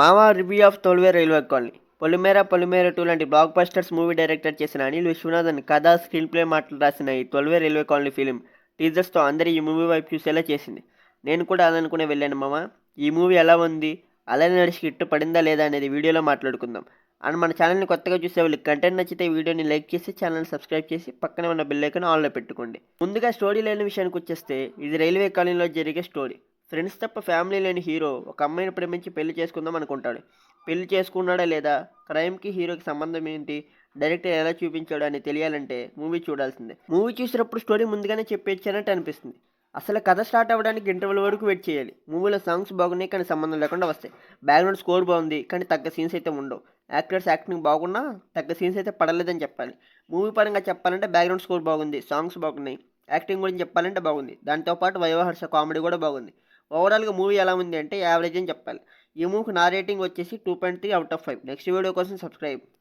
మావా review of తొలివే railway colony. Polimera Polimera two లాంటి black busters movie director చేసిన అనిల్ విశ్వనాథన్ కథ స్క్రీన్ ప్లే మాటలు రాసిన ఈ తొలివే రైల్వే కాలనీ ఫిలిం టీజర్స్తో అందరూ ఈ మూవీ వైపు చూసేలా చేసింది? నేను కూడా అదనుకునే వెళ్ళాను మామ ఈ మూవీ ఎలా ఉంది? అలానే నడిచి హిట్ పడిందా లేదా అనేది వీడియోలో మాట్లాడుకుందాం. అండ్ మన ఛానల్ని కొత్తగా చూసే వాళ్ళకి కంటెంట్ నచ్చితే వీడియోని లైక్ చేసి ఛానల్ని సబ్స్క్రైబ్ చేసి పక్కనే ఉన్న బెల్ ఐకాన్ ఆన్లో పెట్టుకోండి. ముందుగా స్టోరీ లేని విషయానికి వచ్చేస్తే ఇది రైల్వే కాలనీలో జరిగే స్టోరీ ఫ్రెండ్స్ తప్ప ఫ్యామిలీ లేని హీరో ఒక అమ్మాయిని ప్రేమించి పెళ్ళి చేసుకుందాం అనుకుంటాడు. పెళ్ళి చేసుకున్నాడా లేదా? క్రైమ్కి హీరోకి సంబంధం ఏంటి? డైరెక్టర్ ఎలా చూపించాడు అని తెలియాలంటే మూవీ చూడాల్సిందే. మూవీ చూసినప్పుడు స్టోరీ ముందుగానే చెప్పేచ్చానట్టు అనిపిస్తుంది. అసలు కథ స్టార్ట్ అవ్వడానికి ఇంటర్వెల్ వరకు వెయిట్ చేయాలి. మూవీలో సాంగ్స్ బాగున్నాయి కానీ సంబంధం లేకుండా వస్తాయి. బ్యాక్గ్రౌండ్ స్కోర్ బాగుంది కానీ తగ్గ సీన్స్ అయితే ఉండవు. యాక్టర్స్ యాక్టింగ్ బాగున్నా తగ్గ సీన్స్ అయితే పడలేదని చెప్పాలి. మూవీ పరంగా చెప్పాలంటే బ్యాక్గ్రౌండ్ స్కోర్ బాగుంది సాంగ్స్ బాగున్నాయి యాక్టింగ్ గురించి చెప్పాలంటే బాగుంది. దాంతోపాటు వైవహర్ష కామెడీ కూడా బాగుంది. ఓవరాల్గా మూవీ ఎలా ఉంది అంటే యావరేజ్ అని చెప్పాలి. ఈ మూవీకి నా రేటింగ్ వచ్చేసి two point three out of five. Next video కోసం సబ్స్క్రైబ్.